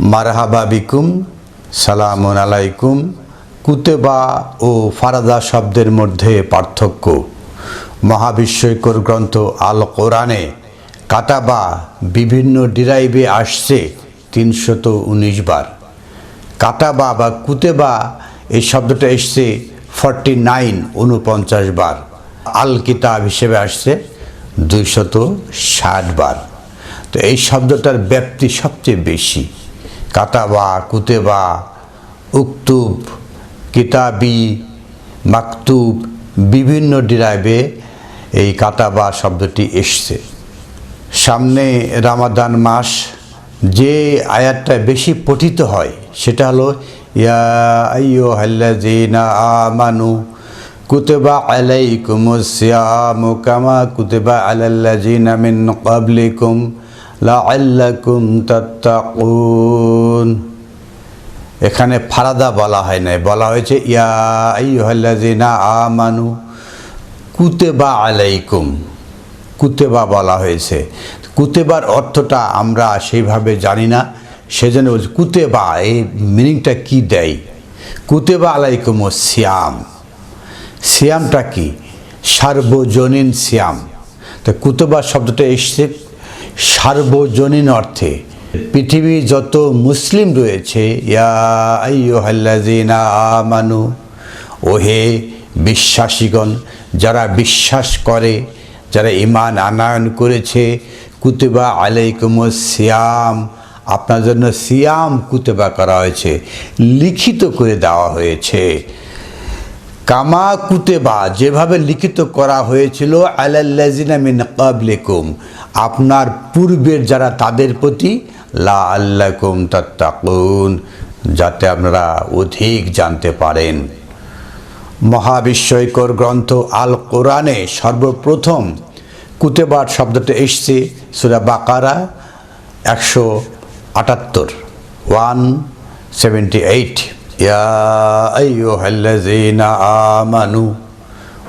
মারহাবা বিকুম, সালামুন আলাইকুম। কুতেবা ও ফারাদা শব্দের মধ্যে পার্থক্য। মহাবিশ্বকর গ্রন্থ আল কোরআনে কাতাবা বিভিন্ন ডিরাইভে আসছে তিনশত উনিশ বার। কাতাবা বা কুতেবা এই শব্দটা এসছে ফর্টি নাইন উনপঞ্চাশ বার। আল কিতাব হিসেবে আসছে দুইশত ষাট বার। তো এই শব্দটার ব্যাপ্তি সবচেয়ে বেশি। কাতাবা, কুতেবা, উক্তুব, কিতাবি, মাকতুব, বিভিন্ন ডিরাইভে এই কাতাবা শব্দটি এসছে। সামনে রামাদান মাস, যে আয়াতটা বেশি পঠিত হয়, সেটা হলো, ইয়া আইয়ো হাল্লাযীনা আমানু কুতিবা আলাইকুমুস সিয়ামু কামা কুতিবা আলাল্লাযীনা মিন ক্বাবলিকুম লাআল্লাকুম তাত্তাকুন। এখানে ফারাদা বলা হয় নাই, বলা হয়েছে, ইয়া আইয়ুহাল্লাযীনা আমানু কুতেবা আলাইকুম। কুতেবা বলা হয়েছে। কুতেবার অর্থটা আমরা সেইভাবে জানি না, সেজন্য বলছি কুতেবা, এই মিনিংটা কি দেয়? কুতেবা আলাইকুম ও সিয়াম। সিয়ামটা কি? সার্বজনীন সিয়াম। তো কুতেবা শব্দটা এসছে সার্বজনীন অর্থে পৃথিবীর যত মুসলিম রয়েছে, ইয়া আমানু, ওহে বিশ্বাসীগণ, যারা বিশ্বাস করে, যারা ইমান আনায়ন করেছে, কুতেবা আলাইকুম সিয়াম, আপনার জন্য সিয়াম কুতেবা করা হয়েছে, লিখিত করে দেওয়া হয়েছে। কামা কুতেবা, যেভাবে লিখিত করা হয়েছিল আলাল্লাজিনা মিন কাবলিকুম আপনার পূর্বের যারা তাদের প্রতি লা আল্লাকুম তাত্তাকুন, যাতে আপনারা অধিক জানতে পারেন। মহাবিস্ময়কর গ্রন্থ আল কোরআনে সর্বপ্রথম কুতেবার শব্দটা এসছে, সুরা বাকারা একশো আটাত্তর, ওয়ান সেভেন্টি এইট। আমানু।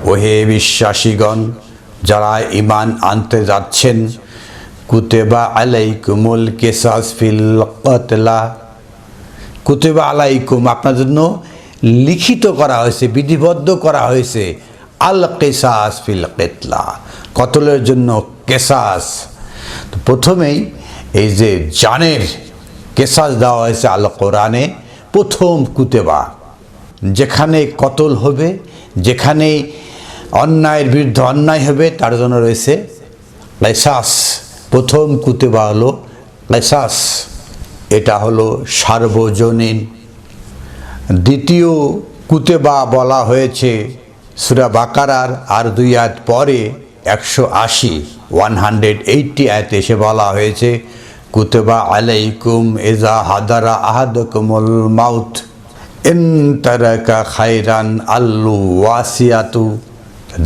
ওহে বিশ্বাসীগণ, যারা ইমান আনতে যাচ্ছেন, কুতেবা আলাইকুমুল কেসাস ফিল কতলা। কুতেবা আলাইকুম, আপনার জন্য লিখিত করা হয়েছে, বিধিবদ্ধ করা হয়েছে, আল কেসাস ফিল কেতলা। কতলের জন্য কেসাস। তো প্রথমেই এই যে জানের কেসাস দেওয়া হয়েছে আল কোরআনে প্রথম কুতেবা, যেখানে কতল হবে, যেখানে অন্যায়ের বিরুদ্ধে অন্যায় হবে, তার জন্য রয়েছে কেসাস প্রথম কুতেবা হলো কেসাস এটা হলো সার্বজনীন। দ্বিতীয় কুতেবা বলা হয়েছে সুরা বাকারার, আর দুই আয়াত পরে একশো আশি, ওয়ান হান্ড্রেড এইটটি আয়াতে এসে বলা হয়েছে কুতেবা আলাইকুম এজা হাদারা আহাদকুমুল মাউথ ইন তারাকা খাইরান আল্লু ওয়াসিয়াতু।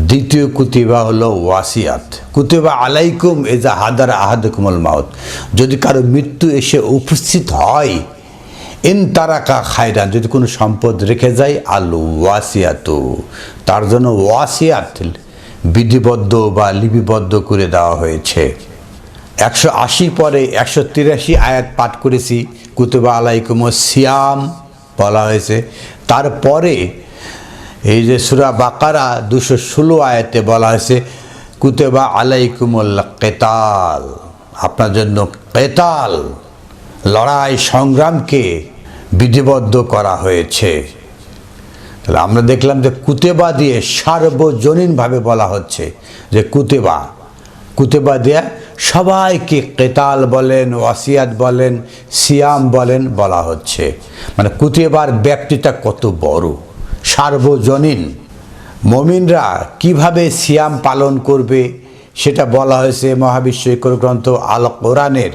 দ্বিতীয় কুতিবা হলো ওয়াসিয়াত। কুতিবা আলাইকুম এজা হাদারা আহাদকুমুল মাউত। যদি কারও মৃত্যু এসে উপস্থিত হয়, ইন তারাকা খায়রান, যদি কোনো সম্পদ রেখে যায় আলু ওয়াসিয়াতু। তার জন্য ওয়াসিয়াত বিধিবদ্ধ বা লিপিবদ্ধ করে দেওয়া হয়েছে। একশো আশি পরে একশো তিরাশি আয়াত পাঠ করেছি। কুতুবা আলাইকুম সিয়াম বলা হয়েছে। তারপরে এই যে সুরা বাকারা দুশো ষোলো আয়াতে বলা হয়েছে, কুতেবা আলাইকুমুল্লা কেতাল। আপনার জন্য কেতাল লড়াই সংগ্রামকে বিধিবদ্ধ করা হয়েছে। তাহলে আমরা দেখলাম যে কুতেবা দিয়ে সার্বজনীনভাবে বলা হচ্ছে যে কুতেবা কুতেবা দিয়ে সবাইকে কেতাল বলেন, ওয়াসিয়াত বলেন, সিয়াম বলেন বলা হচ্ছে। মানে কুতেবার ব্যক্তিটা কত বড়, সার্বজনীন। মমিনরা কীভাবে সিয়াম পালন করবে সেটা বলা হয়েছে মহাবিশ্বকর গ্রন্থ আল কোরআনের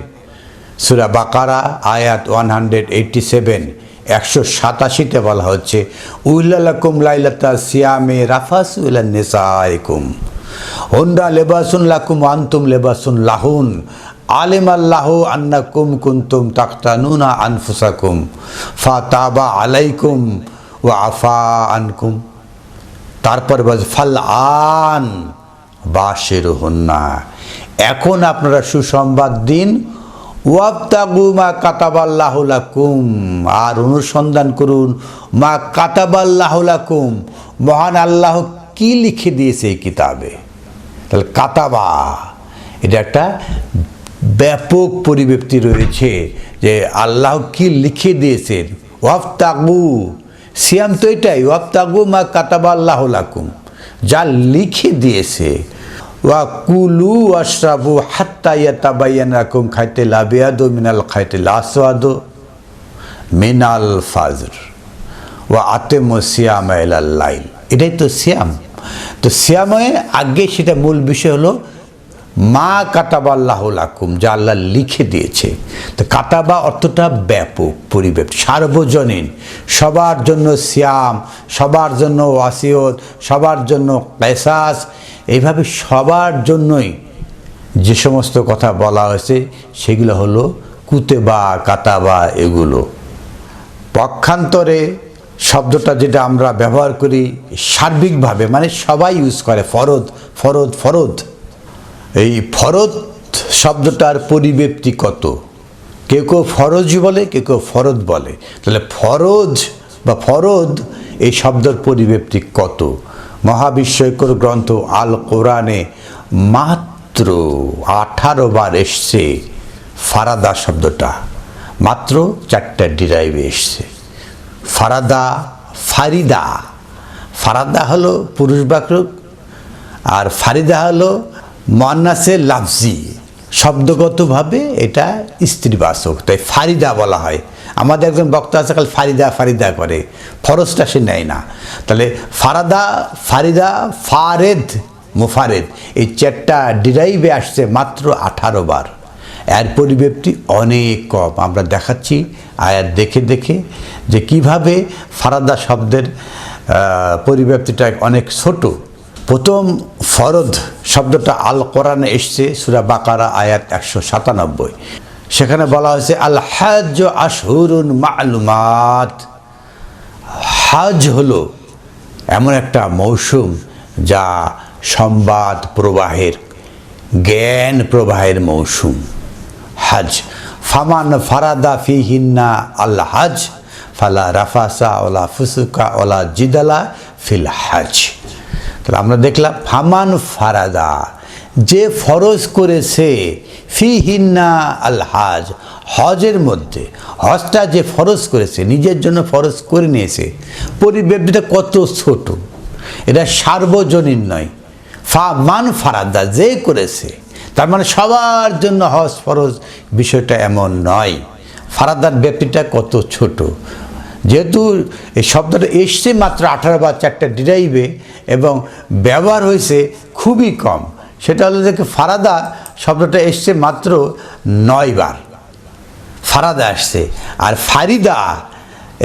সুরা বাকারা, আয়াত ওয়ান হান্ড্রেড এইটটি সেভেন, একশো সাতাশিতে বলা হচ্ছে উল্লাকুম লাইলাতা সিয়ামে রাফাস উল্লা নেসাইকুম। হন্ডা লেবাসুন লাকুম আন্তুম লেবাসুন লাহুন আলিম আল্লাহ আন্নাকুম কুন্তুম তাক্তানুনা আনফুসাকুম ফা তাবা আলাইকুম ও আফা আনকুম তারপর বলছে ফাল আন বাসের হন্না এখন আপনারা সুসংবাদ দিন। ওয়াবতাগু মা কাতাবাল্লাহুলাকুম আর অনুসন্ধান করুন, মা কাতাবাল্লাহুলাকুম মহান আল্লাহ কি লিখে দিয়েছে এই কিতাবে? তাহলে কাতাবা, এটা একটা ব্যাপক পরিব্যক্তি রয়েছে যে আল্লাহ কি লিখে দিয়েছেন। ওয়াফতাগু সিয়াম তো এটাই ওয়াফতাগু মা কাতাবা আল্লাহ লাকুম, যা লিখে দিয়েছে। ওয়া কুলু আশরাবু হাত্তা ইয়াতাবায়ান রাকুম খাইতে লাবিয়াদু মিনাল খাইতে লাসওয়াদু মিনাল ফাজর, ওয়া আতেম সিয়াম লাইল। এটাই তো সিয়াম। তো সিয়ামে আগে সেটা মূল বিষয় হলো, মা কাতাবা আল্লাহ লাকুম যা আল্লাহ লিখে দিয়েছে। তো কাতাবা অর্থটা ব্যাপক পরিবেশ সার্বজনীন। সবার জন্য সিয়াম, সবার জন্য ওয়াসিয়ত, সবার জন্য পেশাস এইভাবে সবার জন্যই যে সমস্ত কথা বলা হয়েছে, সেগুলো হলো কুতেবা, কাতাবা, এগুলো। পক্ষান্তরে শব্দটা যেটা আমরা ব্যবহার করি সার্বিকভাবে মানে সবাই ইউজ করে, ফরদ ফরদ ফরদ। এই ফরদ শব্দটার পরিব্যক্তি কত? কেউ কেউ ফরজ বলে, কেউ কেউ ফরদ বলে। তাহলে ফরজ বা ফরদ, এই শব্দের পরিব্যক্তি কত? মহাবিস্ময়কর গ্রন্থ আল কোরআনে মাত্র আঠারো বার এসছে ফারাদা শব্দটা। মাত্র চারটা ডিরাইভে এসছে। ফারাদা, ফারিদা। ফারাদা হলো পুরুষ বাক্রক আর ফারিদা হলো মন্নাসের লাফজি। শব্দগতভাবে এটা স্ত্রীবাচক, তাই ফারিদা বলা হয়। আমাদের একজন বক্তা আছে, কাল ফারিদা ফারিদা করে। ফরজটা সে নেয় না। তাহলে ফারাদা, ফারিদা, ফারেদ, মুফারেদ, এই চারটা ডিরাইভে আসছে মাত্র আঠারো বার। এর পরিব্যক্তি অনেক কম। আমরা দেখাচ্ছি আয়াত দেখে দেখে যে কীভাবে ফারাদা শব্দের পরিব্যক্তিটা অনেক ছোট। প্রথম ফরদ শব্দটা আল কোরআনে এসছে, সুরা বাকারা আয়াত একশো সাতানব্বই। সেখানে বলা হয়েছে, আল হাজ আশহুরুন মালুমাত। হাজ হলো এমন একটা মৌসুম যা সংবাদ প্রবাহের, জ্ঞান প্রবাহের মৌসুম। হাজ। ফামান ফারাদা ফি হিন্না আল হাজ, ফালা রাফাসা ওলা ফুসুকা ওলা জিদালা ফিল হাজ। তাহলে আমরা দেখলাম ফামান ফারাদা, যে ফরজ করেছে ফি হিন্না আল হাজ, হজের মধ্যে। হজটা যে ফরজ করেছে, নিজের জন্য ফরজ করে নিয়েছে পরিব্যক্তিটা কত ছোট। এটা সার্বজনীন নয়। ফা মান ফারাদা যে করেছে তার মানে সবার জন্য হজ ফরজ বিষয়টা এমন নয়। ফারাদার ব্যাপ্তিটা কত ছোট। যেহেতু এই শব্দটা এসছে মাত্র আঠারো বা চারটা ডিরাইবে এবং ব্যবহার হয়েছে খুবই কম। সেটা হলো দেখে ফারাদা শব্দটা এসছে মাত্র নয় বার। ফারাদা আসছে। আর ফারিদা,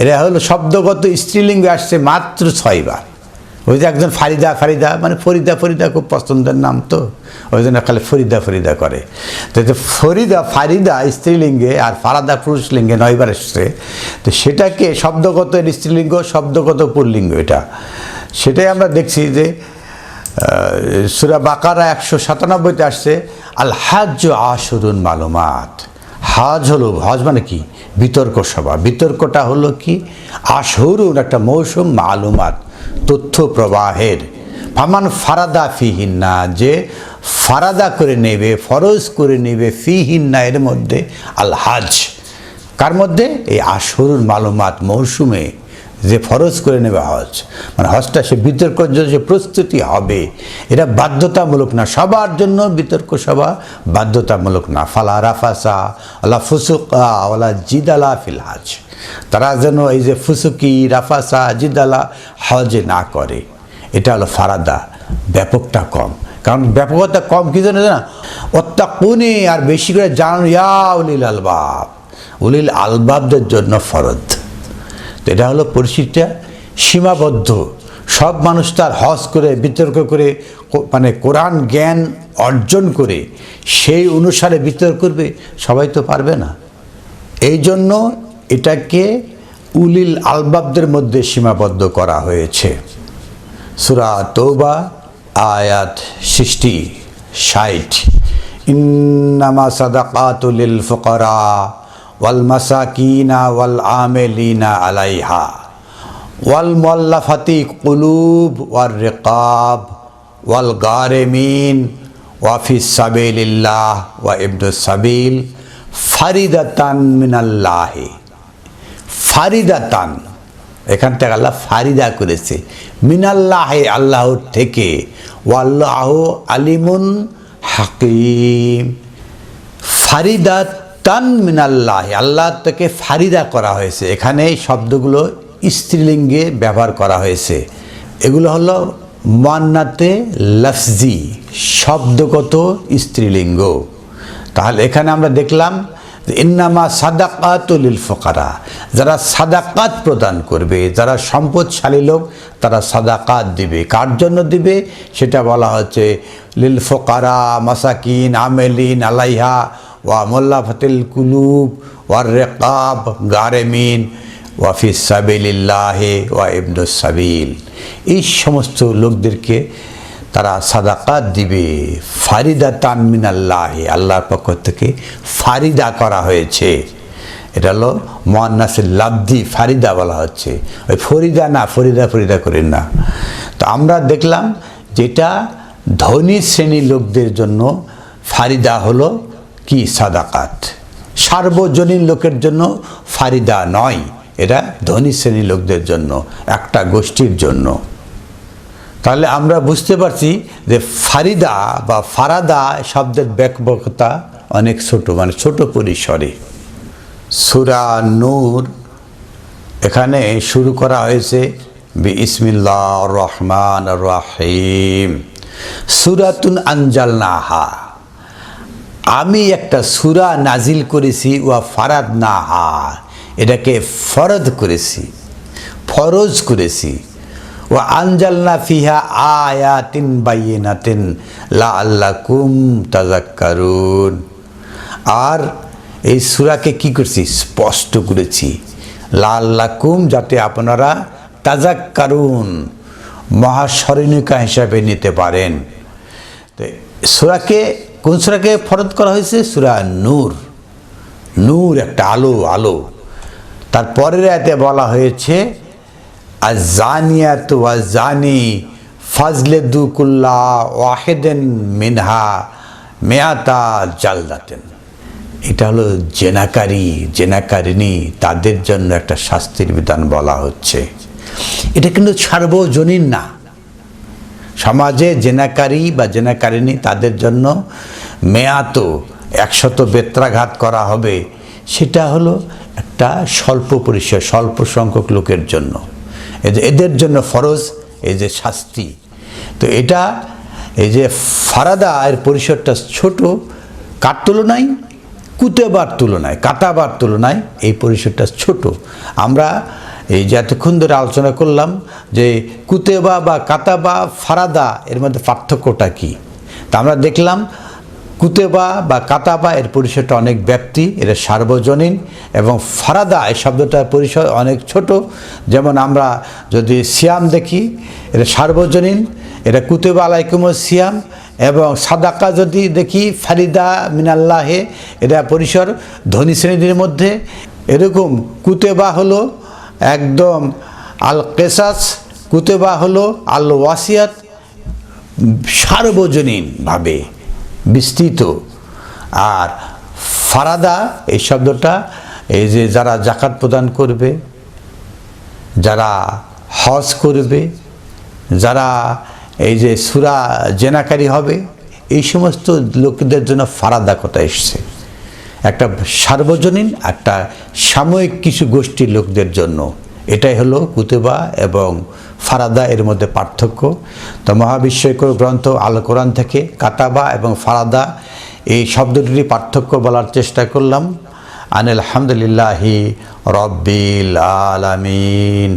এরা হলো শব্দগত স্ত্রীলিঙ্গে আসছে মাত্র ছয়বার ওই যে একজন ফারিদা ফারিদা মানে ফরিদা ফরিদা খুব পছন্দের নাম তো। ওই জন্য খালি ফরিদা ফরিদা করে। তো ফরিদা, ফারিদা স্ত্রীলিঙ্গে আর ফারাদা পুরুষলিঙ্গে নয়বার এসছে। তো সেটাকে শব্দগত স্ত্রীলিঙ্গ, শব্দগত পুরলিঙ্গ এটা। সেটাই আমরা দেখছি যে সুরা বাকারা একশো সাতানব্বইতে আসছে আল হাজ আশরুন মালুমাত। হাজ হলো, হজ মানে কি? বিতর্ক সভা। বিতর্কটা হলো কি? আশরুন একটা মৌসুম মালুমাত। তথ্য প্রবাহের ফামান ফারাদা ফিহিন্না, যে ফারাদা করে নেবে, ফরজ করে নেবে ফিহিন্না এর মধ্যে আল হাজ। কার মধ্যে? এই আসরুর মালুমাত মৌসুমে যে ফরজ করে নেবে হজ। মানে হজটা সে বিতর্ক যে প্রস্তুতি হবে। এটা বাধ্যতামূলক না, সবার জন্য বিতর্ক সভা, বাধ্যতামূলক না। ফালা রাফাসা আল্লাহ ফুসুকা আল্লাহ জিদালা ফিল হাজ। তারা যেন এই যে ফুসুকি, রাফাসা জিদালা হজে না করে। এটা হলো ফারাদা, ব্যাপকটা কম। কারণ ব্যাপকতা কম কি জানে? না অত্যা কোনে আর বেশি করে জানানো, ইয়া উলিল আলবাব। উলিল আলবাবদের জন্য ফরদ তো এটা হলো পরিস্থিতিটা সীমাবদ্ধ। সব মানুষ তার হজ করে, বিতর্ক করে মানে কোরআন জ্ঞান অর্জন করে, সেই অনুসারে বিতর্ক করবে, সবাই তো পারবে না। এই জন্য এটাকে উলিল আলবাবদের মধ্যে সীমাবদ্ধ করা হয়েছে। সুরা তৌবা আয়াত সৃষ্টি ষাট। ইন্নামা সাদাকাতুলিল ফুকারা ওয়াল মাসাকিনা ওয়াল আমেলিনা আলাইহা ওয়াল মোল্লাফাতি কুলুব ওয়ার রেকাব ওয়াল গারেমিন ওয়াফিস সাবিলিল্লাহ ওয়া ইবনুস সাবিল ফারিদাতান মিনাল্লাহি। ফারিদাতান এখান থেকে আল্লাহ ফারিদা করেছে। মিনাল্লাহে আল্লাহর থেকে। ওয়াল্লাহ আলিমুন হাকিম। ফারিদা তান মিনাল্লাহ, আল্লাহ থেকে ফারিদা করা হয়েছে। এখানে শব্দগুলো স্ত্রীলিঙ্গে ব্যবহার করা হয়েছে। এগুলো হলো মান্নাতে লফজি, শব্দগত স্ত্রীলিঙ্গ। তাহলে এখানে আমরা দেখলাম ইন্নামা সাদাকাতুলিল ফকারা। যারা সাদাকাত প্রদান করবে, যারা সম্পদশালী লোক, তারা সাদাকাত দিবে। কার জন্য দিবে? সেটা বলা হচ্ছে লিল ফকারা, মাসাকিন, আমেলিন আলাইহা, ওয়া মোল্লা ফাতিল কুলুব, ওয়ার রেকাব, গারেমিন ওয়াফিস সাবিল্লাহে ওয়া ইবনুস সাবিল। এই সমস্ত লোকদেরকে তারা সাদাকাত দিবে। ফারিদা তানমিন আল্লাহ আল্লাহর পক্ষ থেকে ফারিদা করা হয়েছে। এটা হলো মোহান্নাসের লাব্দি ফারিদা বলা হচ্ছে। ওই ফরিদা না, ফরিদা ফরিদা করেন না। তো আমরা দেখলাম যেটা ধনী শ্রেণির লোকদের জন্য ফারিদা হলো কি? সাদাকাত। সার্বজনীন লোকের জন্য ফারিদা নয়। এটা ধনী শ্রেণির লোকদের জন্য, একটা গোষ্ঠীর জন্য। তাহলে আমরা বুঝতে পারছি যে ফারিদা বা ফারাদা শব্দের ব্যাপকতা অনেক ছোট মানে ছোট পরিসরে। সুরা নূর এখানে শুরু করা হয়েছে বি ইসমিল্লা রহমান রাহিম। সুরাতুন আঞ্জাল নাহা আমি একটা সুরা নাজিল করেছি, ওয়া ফারাদ নাহা এটাকে ফরদ করেছি, ফরজ করেছি। ও আনজালনা ফিহা আয়াতিন বাইনাতিন লা আল্লাহ আর এই সুরাকে কি করছি? স্পষ্ট করেছি। লা আল্লাহ যাতে আপনারা তাজাক্কারুন মহাস্মরণিকা হিসাবে নিতে পারেন। তো সুরাকে, কোন সুরাকে ফরত করা হয়েছে? সুরা নূর। নূর একটা আলো আলো। তারপরের এতে বলা হয়েছে আজানিয়াত ওয়াজানি ফাজলে দুকুল্লা ওয়াহেদেন মিনহা মেয়াতা জালদাতেন। এটা হলো জেনাকারী জেনাকারিনী তাদের জন্য একটা শাস্তির বিধান বলা হচ্ছে। এটা কিন্তু সার্বজনীন না। সমাজে জেনাকারী বা জেনাকারিনী তাদের জন্য মেয়াত একশত বেত্রাঘাত করা হবে। সেটা হলো একটা স্বল্প পরিসর, স্বল্প সংখ্যক লোকের জন্য। এদের জন্য ফরজ, এই যে শাস্তি। তো এটা, এই যে ফারাদা এর পরিসরটা ছোট, কার তুলনায়? কুতেবার তুলনায়, কাতাবার তুলনায় এই পরিসরটা ছোট। আমরা এই যে এতক্ষণ ধরে আলোচনা করলাম যে কুতেবা বা কাতাবা, ফারাদা এর মধ্যে পার্থক্যটা কী? তা আমরা দেখলাম কুতেবা বা কাতাবা, এর পরিসরটা অনেক ব্যাপ্তি এটা সার্বজনীন এবং ফারাদা, এই শব্দটার পরিসর অনেক ছোট। যেমন আমরা যদি সিয়াম দেখি এটা সার্বজনীন এটা কুতেবা আলাইকুম সিয়াম এবং সাদাকা যদি দেখি, ফারিদা মিনাল্লাহে, এটা পরিসর ধনী শ্রেণির মধ্যে। এরকম কুতেবা হলো একদম আল কেসাস কুতেবা হলো আল ওয়াসিয়াত সার্বজনীনভাবে। বিস্তৃত। আর ফারাদা, এই শব্দটা এই যে যারা জাকাত প্রদান করবে, যারা হজ করবে, যারা এই যে সুরা জেনাকারী হবে, এই সমস্ত লোকদের জন্য ফারাদা কথা এসছে? একটা সার্বজনীন, একটা সাময়িক কিছু গোষ্ঠীর লোকদের জন্য। এটাই হলো কুতেবা এবং ফারাদা এর মধ্যে পার্থক্য। তো মহাবিশ্বকর গ্রন্থ আল কোরআন থেকে কাতাবা এবং ফারাদা এই শব্দটির পার্থক্য বলার চেষ্টা করলাম। আনিল আলহামদুলিল্লাহি রব্বিল আলামিন।